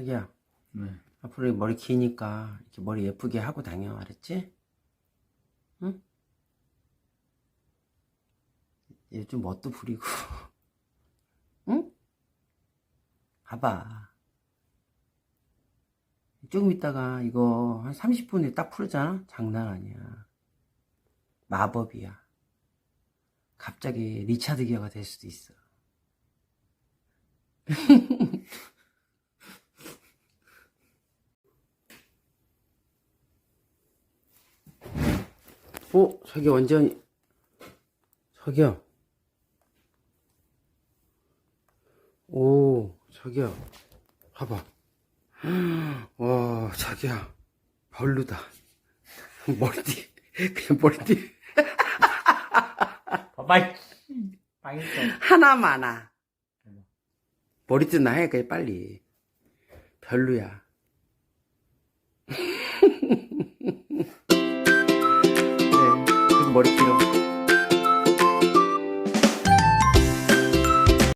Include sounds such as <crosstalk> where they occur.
자기야, 네. 앞으로 머리 기니까 이렇게 머리 예쁘게 하고 다녀, 알았지? 응? 얘 좀 멋도 부리고, <laughs> 응? 봐봐. 조금 있다가 이거 한 30분에 딱 풀잖아? 장난 아니야. 마법이야. 갑자기 리차드 기어가 될 수도 있어. <laughs> 어, 저기 완전히, 저기요. 오, 저기요. 봐봐. 와, 자기야. 별로다. 머리띠, 그냥 머리띠. 봐봐. 망했어. 하나마나. 머리띠 나해, 그냥 빨리. 별로야. 네, 그 머리 길어.